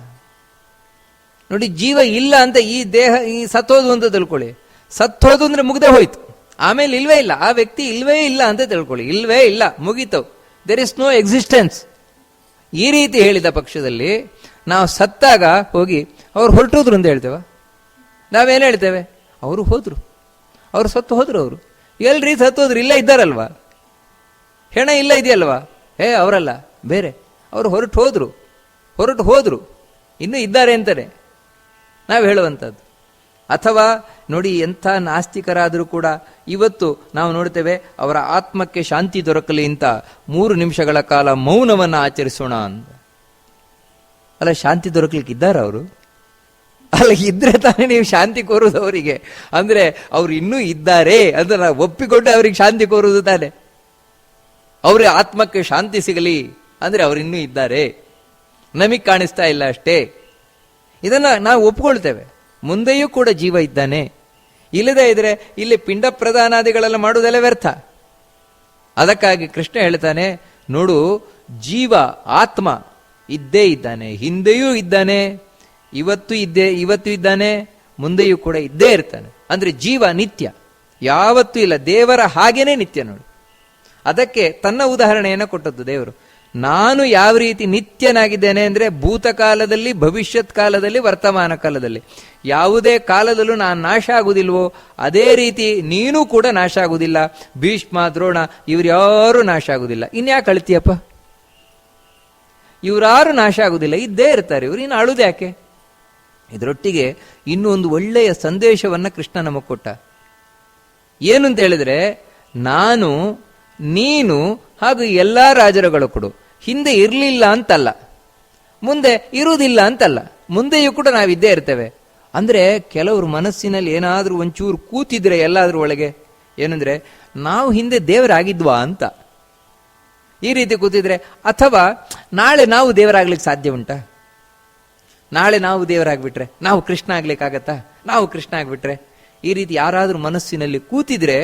ನೋಡಿ, ಜೀವ ಇಲ್ಲ ಅಂತ ಈ ದೇಹ, ಈ ಸತ್ತೋದು ಅಂತ ತಿಳ್ಕೊಳ್ಳಿ. ಸತ್ತೋದು ಅಂದ್ರೆ ಮುಗ್ದೆ ಹೋಯ್ತು. ಆಮೇಲೆ ಇಲ್ವೇ ಇಲ್ಲ. ಆ ವ್ಯಕ್ತಿ ಇಲ್ವೇ ಇಲ್ಲ ಅಂತ ತಿಳ್ಕೊಳ್ಳಿ. ಇಲ್ವೇ ಇಲ್ಲ, ಮುಗೀತು. ದೇರ್ ಇಸ್ ನೋ ಎಕ್ಸಿಸ್ಟೆನ್ಸ್ ಈ ರೀತಿ ಹೇಳಿದ ಪಕ್ಷದಲ್ಲಿ ನಾವು ಸತ್ತಾಗ ಹೋಗಿ ಅವ್ರು ಹೊರಟೋದ್ರು ಅಂತ ಹೇಳ್ತೇವ? ನಾವೇನು ಹೇಳ್ತೇವೆ ಅವರು ಹೋದರು. ಅವರು ಸತ್ತು ಹೋದರು ಅವರು. ಎಲ್ರಿ ಸತ್ತೋದ್ರು ಇಲ್ಲ ಇದ್ದಾರಲ್ವಾ? ಹೆಣ ಇಲ್ಲ ಇದೆಯಲ್ವಾ? ಏ, ಅವರಲ್ಲ, ಬೇರೆ. ಅವರು ಹೊರಟು ಹೋದರು. ಹೊರಟು ಹೋದರು. ಇನ್ನೂ ಇದ್ದಾರೆ ಅಂತಾನೆ ನಾವು ಹೇಳುವಂಥದ್ದು. ಅಥವಾ ನೋಡಿ, ಎಂಥ ನಾಸ್ತಿಕರಾದರೂ ಕೂಡ ಇವತ್ತು ನಾವು ನೋಡ್ತೇವೆ, ಅವರ ಆತ್ಮಕ್ಕೆ ಶಾಂತಿ ದೊರಕಲಿ ಅಂತ ಮೂರು ನಿಮಿಷಗಳ ಕಾಲ ಮೌನವನ್ನು ಆಚರಿಸೋಣ ಅಂತ. ಅಲ್ಲ, ಶಾಂತಿ ದೊರಕಲಿಕ್ಕೆ ಇದ್ದಾರೆ ಅವರು? ಅಲ್ಲ ಇದ್ರೆ ತಾನೇ ನೀವು ಶಾಂತಿ ಕೋರುವುದು ಅವರಿಗೆ. ಅಂದ್ರೆ ಅವ್ರು ಇನ್ನೂ ಇದ್ದಾರೆ ಅಂತ ನಾವು ಒಪ್ಪಿಕೊಂಡು ಅವ್ರಿಗೆ ಶಾಂತಿ ಕೋರುವುದು ತಾನೆ. ಅವ್ರ ಆತ್ಮಕ್ಕೆ ಶಾಂತಿ ಸಿಗಲಿ ಅಂದ್ರೆ ಅವ್ರು ಇನ್ನೂ ಇದ್ದಾರೆ. ನಮಗೆ ಕಾಣಿಸ್ತಾ ಇಲ್ಲ ಅಷ್ಟೇ. ಇದನ್ನ ನಾವು ಒಪ್ಕೊಳ್ತೇವೆ. ಮುಂದೆಯೂ ಕೂಡ ಜೀವ ಇದ್ದಾನೆ. ಇಲ್ಲದೆ ಇದ್ರೆ ಇಲ್ಲಿ ಪಿಂಡ ಪ್ರಧಾನಾದಿಗಳೆಲ್ಲ ಮಾಡುವುದೆಲ್ಲ ವ್ಯರ್ಥ. ಅದಕ್ಕಾಗಿ ಕೃಷ್ಣ ಹೇಳ್ತಾನೆ, ನೋಡು, ಜೀವ, ಆತ್ಮ ಇದ್ದೇ ಇದ್ದಾನೆ, ಹಿಂದೆಯೂ ಇದ್ದಾನೆ. ಇವತ್ತು ಇದ್ದೇ, ಇವತ್ತು ಇದ್ದಾನೆ, ಮುಂದೆಯೂ ಕೂಡ ಇದ್ದೇ ಇರ್ತಾನೆ. ಅಂದ್ರೆ ಜೀವ ನಿತ್ಯ. ಯಾವತ್ತೂ ಇಲ್ಲ, ದೇವರ ಹಾಗೇನೆ ನಿತ್ಯ ನೋಡು. ಅದಕ್ಕೆ ತನ್ನ ಉದಾಹರಣೆಯನ್ನು ಕೊಟ್ಟದ್ದು ದೇವರು. ನಾನು ಯಾವ ರೀತಿ ನಿತ್ಯನಾಗಿದ್ದೇನೆ ಅಂದ್ರೆ ಭೂತಕಾಲದಲ್ಲಿ, ಭವಿಷ್ಯತ್ ಕಾಲದಲ್ಲಿ, ವರ್ತಮಾನ ಕಾಲದಲ್ಲಿ. ಯಾವುದೇ ಕಾಲದಲ್ಲೂ ನಾನು ನಾಶ ಆಗುವುದಿಲ್ವೋ ಅದೇ ರೀತಿ ನೀನು ಕೂಡ ನಾಶ ಆಗುವುದಿಲ್ಲ ಭೀಷ್ಮ, ದ್ರೋಣ, ಇವ್ರು ಯಾರು ನಾಶ ಆಗುವುದಿಲ್ಲ ಇನ್ಯಾಕೆ ಅಳ್ತೀಯಪ್ಪ? ಇವರಾರು ನಾಶ ಆಗುವುದಿಲ್ಲ ಇದ್ದೇ ಇರ್ತಾರೆ. ಇವ್ರು ಇನ್ನು ಅಳುದು ಯಾಕೆ ಇದರೊಟ್ಟಿಗೆ ಇನ್ನೂ ಒಂದು ಒಳ್ಳೆಯ ಸಂದೇಶವನ್ನು ಕೃಷ್ಣ ನಮಗೆ ಕೊಟ್ಟ. ಏನು ಅಂತ ಹೇಳಿದ್ರೆ, ನಾನು, ನೀನು ಹಾಗೂ ಎಲ್ಲ ರಾಜರುಗಳು ಕೊಡು. ಹಿಂದೆ ಇರಲಿಲ್ಲ ಅಂತಲ್ಲ. ಮುಂದೆ ಇರುವುದಿಲ್ಲ ಅಂತಲ್ಲ. ಮುಂದೆಯೂ ಕೂಡ ನಾವಿದ್ದೇ ಇರ್ತೇವೆ. ಅಂದರೆ ಕೆಲವರು ಮನಸ್ಸಿನಲ್ಲಿ ಏನಾದರೂ ಒಂಚೂರು ಕೂತಿದ್ರೆ ಎಲ್ಲಾದರೂ ಒಳಗೆ, ಏನಂದ್ರೆ, ನಾವು ಹಿಂದೆ ದೇವರಾಗಿದ್ವಾ ಅಂತ. ಈ ರೀತಿ ಕೂತಿದ್ರೆ, ಅಥವಾ ನಾಳೆ ನಾವು ದೇವರಾಗ್ಲಿಕ್ಕೆ ಸಾಧ್ಯ ಉಂಟಾ? ನಾಳೆ ನಾವು ದೇವರಾಗ್ಬಿಟ್ರೆ, ನಾವು ಕೃಷ್ಣ ಆಗ್ಲಿಕ್ಕಾಗತ್ತಾ? ನಾವು ಕೃಷ್ಣ ಆಗ್ಬಿಟ್ರೆ, ಈ ರೀತಿ ಯಾರಾದರೂ ಮನಸ್ಸಿನಲ್ಲಿ ಕೂತಿದ್ರೆ,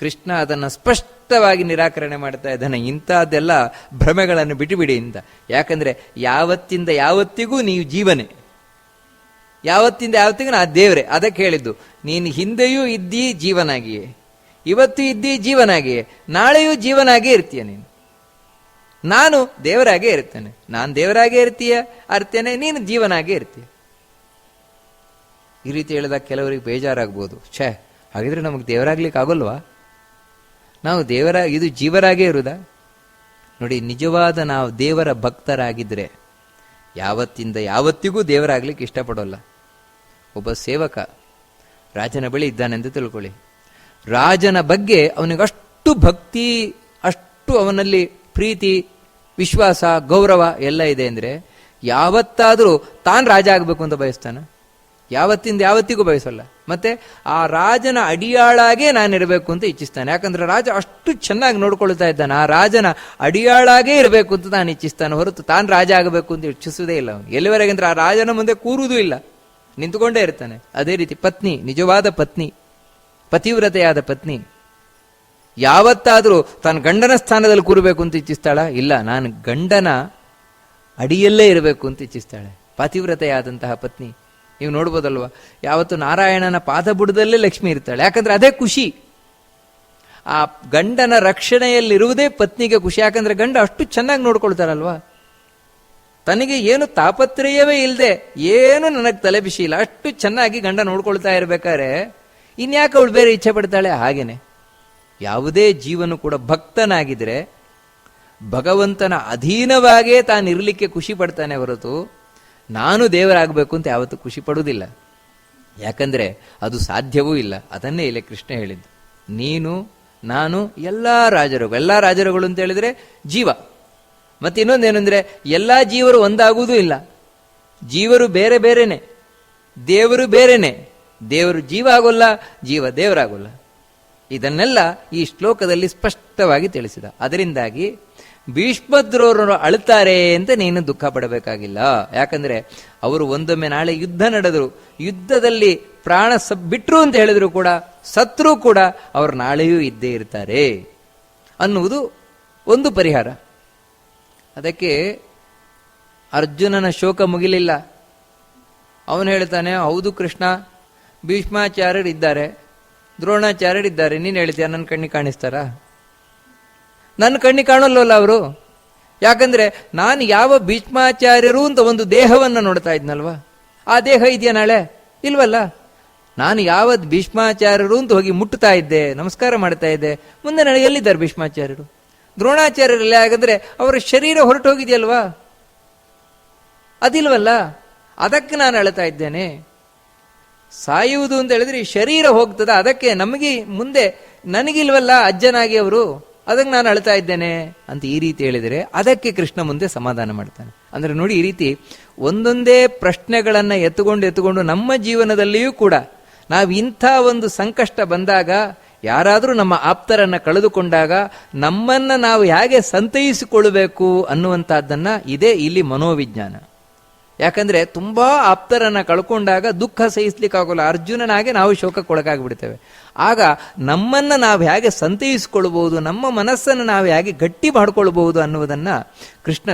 ಕೃಷ್ಣ ಅದನ್ನು ಸ್ಪಷ್ಟವಾಗಿ ನಿರಾಕರಣೆ ಮಾಡ್ತಾ ಇದ್ದಾನೆ. ಇಂಥದ್ದೆಲ್ಲ ಭ್ರಮೆಗಳನ್ನು ಬಿಟ್ಟುಬಿಡಿ ಅಂತ ಯಾಕಂದ್ರೆ ಯಾವತ್ತಿಂದ ಯಾವತ್ತಿಗೂ ನೀವು ಜೀವನೇ. ಯಾವತ್ತಿಂದ ಯಾವತ್ತಿಗೂ ನಾ ದೇವರೇ, ಅದಕ್ಕೆ ಹೇಳಿದ್ದು, ನೀನು ಹಿಂದೆಯೂ ಇದ್ದೀ ಜೀವನಾಗಿಯೇ. ಇವತ್ತು ಇದ್ದೀ ಜೀವನಾಗಿಯೇ. ನಾಳೆಯೂ ಜೀವನಾಗಿಯೇ ಇರ್ತೀಯ ನೀನು. ನಾನು ದೇವರಾಗೇ ಇರ್ತೇನೆ ನಾನು ದೇವರಾಗೇ ಇರ್ತೀಯ? ಅರ್ತೇನೆ, ನೀನು ಜೀವನಾಗೇ ಇರ್ತೀಯ. ಈ ರೀತಿ ಹೇಳಿದಾಗ ಕೆಲವರಿಗೆ ಬೇಜಾರಾಗ್ಬೋದು. ಛೇ, ಹಾಗಿದ್ರೆ ನಮಗೆ ದೇವರಾಗ್ಲಿಕ್ಕೆ ಆಗೋಲ್ವಾ? ನಾವು ದೇವರ, ಇದು ಜೀವರಾಗೇ ಇರುವುದಾ? ನೋಡಿ, ನಿಜವಾದ ನಾವು ದೇವರ ಭಕ್ತರಾಗಿದ್ರೆ ಯಾವತ್ತಿಂದ ಯಾವತ್ತಿಗೂ ದೇವರಾಗ್ಲಿಕ್ಕೆ ಇಷ್ಟಪಡೋಲ್ಲ. ಒಬ್ಬ ಸೇವಕ ರಾಜನ ಬಳಿ ಇದ್ದಾನೆ ಅಂತ ತಿಳ್ಕೊಳ್ಳಿ. ರಾಜನ ಬಗ್ಗೆ ಅವನಿಗಷ್ಟು ಭಕ್ತಿ, ಅಷ್ಟು ಅವನಲ್ಲಿ ಪ್ರೀತಿ ವಿಶ್ವಾಸ, ಗೌರವ ಎಲ್ಲ ಇದೆ ಅಂದರೆ ಯಾವತ್ತಾದರೂ ತಾನು ರಾಜ ಆಗಬೇಕು ಅಂತ ಬಯಸ್ತಾನೆ? ಯಾವತ್ತಿಂದ ಯಾವತ್ತಿಗೂ ಬಯಸಲ್ಲ. ಮತ್ತೆ ಆ ರಾಜನ ಅಡಿಯಾಳಾಗೇ ನಾನಿರಬೇಕು ಅಂತ ಇಚ್ಛಿಸ್ತಾನೆ. ಯಾಕಂದ್ರೆ ರಾಜ ಅಷ್ಟು ಚೆನ್ನಾಗಿ ನೋಡ್ಕೊಳ್ತಾ ಇದ್ದಾನೆ. ಆ ರಾಜನ ಅಡಿಯಾಳಾಗೇ ಇರಬೇಕು ಅಂತ ನಾನು ಇಚ್ಛಿಸ್ತಾನೆ. ಹೊರತು ತಾನು ರಾಜ ಆಗಬೇಕು ಅಂತ ಇಚ್ಛಿಸುವುದೇ ಇಲ್ಲ ಅವನು. ಎಲ್ಲಿವರೆಗೆ ಅಂದ್ರೆ ಆ ರಾಜನ ಮುಂದೆ ಕೂರುವುದೂ ಇಲ್ಲ. ನಿಂತುಕೊಂಡೇ ಇರ್ತಾನೆ. ಅದೇ ರೀತಿ ಪತ್ನಿ, ನಿಜವಾದ ಪತ್ನಿ, ಪತಿವ್ರತೆಯಾದ ಪತ್ನಿ. ಯಾವತ್ತಾದರೂ ತನ್ನ ಗಂಡನ ಸ್ಥಾನದಲ್ಲಿ ಕೂರಬೇಕು ಅಂತ ಇಚ್ಛಿಸ್ತಾಳ? ಇಲ್ಲ, ನಾನು ಗಂಡನ ಅಡಿಯಲ್ಲೇ ಇರಬೇಕು ಅಂತ ಇಚ್ಛಿಸ್ತಾಳೆ. ಪತಿವ್ರತೆಯಾದಂತಹ ಪತ್ನಿ. ನೀವು ನೋಡ್ಬೋದಲ್ವ? ಯಾವತ್ತು ನಾರಾಯಣನ ಪಾದಬುಡದಲ್ಲೇ ಲಕ್ಷ್ಮಿ ಇರ್ತಾಳೆ. ಯಾಕಂದ್ರೆ ಅದೇ ಖುಷಿ. ಆ ಗಂಡನ ರಕ್ಷಣೆಯಲ್ಲಿರುವುದೇ ಪತ್ನಿಗೆ ಖುಷಿ. ಯಾಕಂದ್ರೆ ಗಂಡ ಅಷ್ಟು ಚೆನ್ನಾಗಿ ನೋಡ್ಕೊಳ್ತಾರಲ್ವ? ತನಗೆ ಏನು ತಾಪತ್ರಯವೇ ಇಲ್ಲದೆ ಏನು ನನಗೆ ತಲೆ ಬಿಸಿ ಇಲ್ಲ. ಅಷ್ಟು ಚೆನ್ನಾಗಿ ಗಂಡ ನೋಡ್ಕೊಳ್ತಾ ಇರ್ಬೇಕಾದ್ರೆ ಇನ್ಯಾಕೆ ಅವಳು ಬೇರೆ ಇಚ್ಛೆ ಪಡ್ತಾಳೆ? ಹಾಗೇನೆ. ಯಾವುದೇ ಜೀವನು ಕೂಡ ಭಕ್ತನಾಗಿದ್ರೆ ಭಗವಂತನ ಅಧೀನವಾಗೇ ತಾನಿರಲಿಕ್ಕೆ ಖುಷಿ ಪಡ್ತಾನೆ ಹೊರತು ನಾನು ದೇವರಾಗಬೇಕು ಅಂತ ಯಾವತ್ತೂ ಖುಷಿ ಪಡುವುದಿಲ್ಲ. ಯಾಕಂದ್ರೆ ಅದು ಸಾಧ್ಯವೂ ಇಲ್ಲ. ಅದನ್ನೇ ಇಲ್ಲೇ ಕೃಷ್ಣ ಹೇಳಿದ್ದು. ನೀನು, ನಾನು, ಎಲ್ಲ ರಾಜರು, ಎಲ್ಲ ರಾಜರುಗಳು ಅಂತ ಹೇಳಿದ್ರೆ ಜೀವ. ಮತ್ತೆ ಇನ್ನೊಂದೇನೆಂದ್ರೆ ಎಲ್ಲ ಜೀವರು ಒಂದಾಗುವುದೂ ಇಲ್ಲ. ಜೀವರು ಬೇರೆ ಬೇರೆನೆ. ದೇವರು ಬೇರೆನೆ. ದೇವರು ಜೀವ ಆಗೋಲ್ಲ, ಜೀವ ದೇವರಾಗೋಲ್ಲ. ಇದನ್ನೆಲ್ಲ ಈ ಶ್ಲೋಕದಲ್ಲಿ ಸ್ಪಷ್ಟವಾಗಿ ತಿಳಿಸಿದ. ಅದರಿಂದಾಗಿ ಭೀಷ್ಮದ್ರೋರು ಅಳುತ್ತಾರೆ ಅಂತ ನೀನು ದುಃಖ ಪಡಬೇಕಾಗಿಲ್ಲ. ಯಾಕಂದ್ರೆ, ಅವರು ಒಂದೊಮ್ಮೆ ನಾಳೆ ಯುದ್ಧ ನಡೆದರು. ಯುದ್ಧದಲ್ಲಿ ಪ್ರಾಣ ಸಬ್, ಬಿಟ್ರು ಅಂತ ಹೇಳಿದ್ರು ಕೂಡ, ಸತ್ರು ಕೂಡ ಅವರು ನಾಳೆಯೂ ಇದ್ದೇ ಇರ್ತಾರೆ ಅನ್ನುವುದು ಒಂದು ಪರಿಹಾರ. ಅದಕ್ಕೆ ಅರ್ಜುನನ ಶೋಕ ಮುಗಿಲಿಲ್ಲ. ಅವನು ಹೇಳ್ತಾನೆ, ಹೌದು ಕೃಷ್ಣ ಭೀಷ್ಮಾಚಾರ್ಯರು ಇದ್ದಾರೆ ದ್ರೋಣಾಚಾರ್ಯರು ಇದ್ದಾರೆ ನೀನು ಹೇಳ್ತೀಯ ನನ್ನ ಕಣ್ಣಿ ಕಾಣಿಸ್ತಾರ? ನನ್ನ ಕಣ್ಣಿ ಕಾಣಲ್ಲವಲ್ಲ ಅವರು? ಯಾಕಂದ್ರೆ ನಾನು ಯಾವ ಭೀಷ್ಮಾಚಾರ್ಯರು ಅಂತ ಒಂದು ದೇಹವನ್ನು ನೋಡ್ತಾ ಇದ್ನಲ್ವ? ಆ ದೇಹ ಇದೆಯಾ ನಾಳೆ? ಇಲ್ವಲ್ಲ? ನಾನು ಯಾವ ಭೀಷ್ಮಾಚಾರ್ಯರು ಅಂತ ಹೋಗಿ ಮುಟ್ಟುತ್ತಾ ಇದ್ದೆ, ನಮಸ್ಕಾರ ಮಾಡ್ತಾ ಇದ್ದೆ, ಮುಂದೆ ನಾಳೆ ಎಲ್ಲಿದ್ದಾರೆ ಭೀಷ್ಮಾಚಾರ್ಯರು? ದ್ರೋಣಾಚಾರ್ಯರಲ್ಲಿ ಯಾಕಂದ್ರೆ ಅವರ ಶರೀರ ಹೊರಟು ಹೋಗಿದೆಯಲ್ವಾ ಅದಿಲ್ವಲ್ಲ? ಅದಕ್ಕೆ ನಾನು ಅಳ್ತಾ ಇದ್ದೇನೆ. ಸಾಯುವುದು ಅಂತ ಹೇಳಿದ್ರೆ ಈ ಶರೀರ ಹೋಗ್ತದ. ಅದಕ್ಕೆ ನಮಗೆ ಮುಂದೆ ನನಗಿಲ್ವಲ್ಲ ಅಜ್ಜನಾಗಿ ಅವರು, ಅದಕ್ಕೆ ನಾನು ಅಳ್ತಾ ಇದ್ದೇನೆ ಅಂತ ಈ ರೀತಿ ಹೇಳಿದರೆ ಅದಕ್ಕೆ ಕೃಷ್ಣ ಮುಂದೆ ಸಮಾಧಾನ ಮಾಡ್ತಾನೆ. ಅಂದ್ರೆ ನೋಡಿ ಈ ರೀತಿ ಒಂದೊಂದೇ ಪ್ರಶ್ನೆಗಳನ್ನು ಎತ್ತುಕೊಂಡು ಎತ್ತುಕೊಂಡು ನಮ್ಮ ಜೀವನದಲ್ಲಿಯೂ ಕೂಡ ನಾವು ಇಂಥ ಒಂದು ಸಂಕಷ್ಟ ಬಂದಾಗ, ಯಾರಾದರೂ ನಮ್ಮ ಆಪ್ತರನ್ನ ಕಳೆದುಕೊಂಡಾಗ ನಮ್ಮನ್ನ ನಾವು ಹೇಗೆ ಸಂತೈಸಿಕೊಳ್ಳಬೇಕು ಅನ್ನುವಂಥದ್ದನ್ನು ಇದೇ ಇಲ್ಲಿ ಮನೋವಿಜ್ಞಾನ. ಯಾಕಂದ್ರೆ ತುಂಬಾ ಆಪ್ತರನ್ನ ಕಳ್ಕೊಂಡಾಗ ದುಃಖ ಸಹಿಸ್ಲಿಕ್ಕಾಗಲ್ಲ. ಅರ್ಜುನನಾಗೆ ನಾವು ಶೋಕಕ್ಕೊಳಗಾಗ್ಬಿಡ್ತೇವೆ. ಆಗ ನಮ್ಮನ್ನ ನಾವು ಹೇಗೆ ಸಂತೈಸಿಕೊಳ್ಬಹುದು, ನಮ್ಮ ಮನಸ್ಸನ್ನು ನಾವು ಹೇಗೆ ಗಟ್ಟಿ ಮಾಡ್ಕೊಳ್ಬಹುದು ಅನ್ನುವುದನ್ನ ಕೃಷ್ಣ